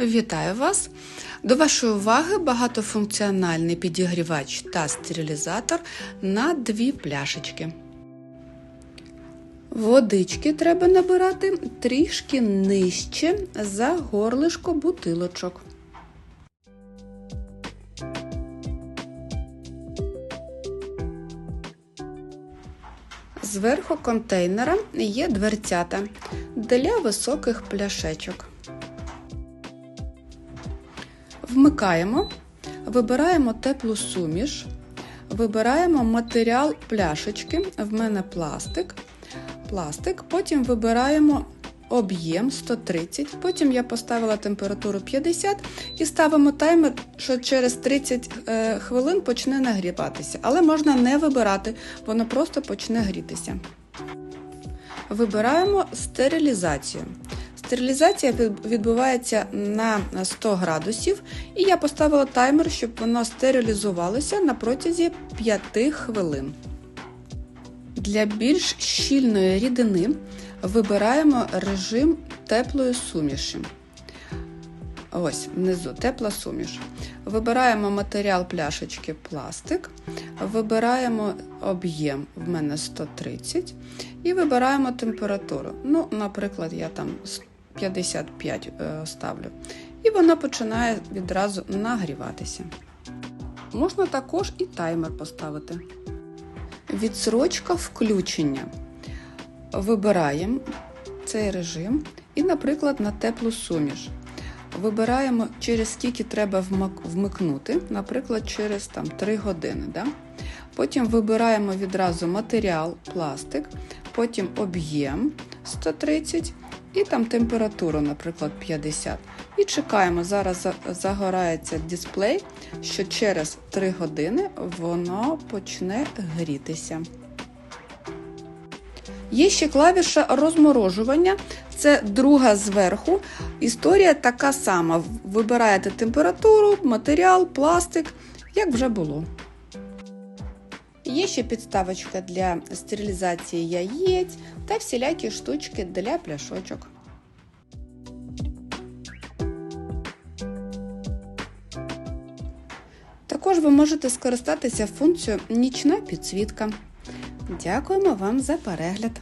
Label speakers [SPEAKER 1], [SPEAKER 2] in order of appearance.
[SPEAKER 1] Вітаю вас! До вашої уваги багатофункціональний підігрівач та стерилізатор на дві пляшечки. Водички треба набирати трішки нижче за горлишко бутилочок. Зверху контейнера є дверцята для високих пляшечок. Вмикаємо, вибираємо теплу суміш, вибираємо матеріал пляшечки, в мене пластик. пластик. Потім вибираємо об'єм 130, потім я поставила температуру 50 і ставимо таймер, що через 30 е, хвилин почне нагріватися. Але можна не вибирати, воно просто почне грітися. Вибираємо стерилізацію. Стерилізація відбувається на 100 градусів, і я поставила таймер, щоб воно стерилізувалося на протязі 5 хвилин. Для більш щільної рідини вибираємо режим теплої суміші. Ось внизу тепла суміш. Вибираємо матеріал пляшечки пластик, вибираємо об'єм, в мене 130, і вибираємо температуру. Ну, Наприклад, я там 55 ставлю. І вона починає відразу нагріватися. Можна також і таймер поставити. Відсрочка включення. Вибираємо цей режим і, наприклад, на теплу суміш. Вибираємо, через скільки треба вмикнути, наприклад, через там, 3 години. Да? Потім вибираємо відразу матеріал, пластик, потім об'єм 130 і там температуру, наприклад, 50. І чекаємо, зараз загорається дисплей, що через 3 години воно почне грітися. Є ще клавіша розморожування, це друга зверху. Історія така сама. Вибираєте температуру, матеріал, пластик, як вже було. Є ще підставочка для стерилізації яєць та всілякі штучки для пляшочок. Також ви можете скористатися функцією Нічна підсвітка. Дякуємо вам за перегляд!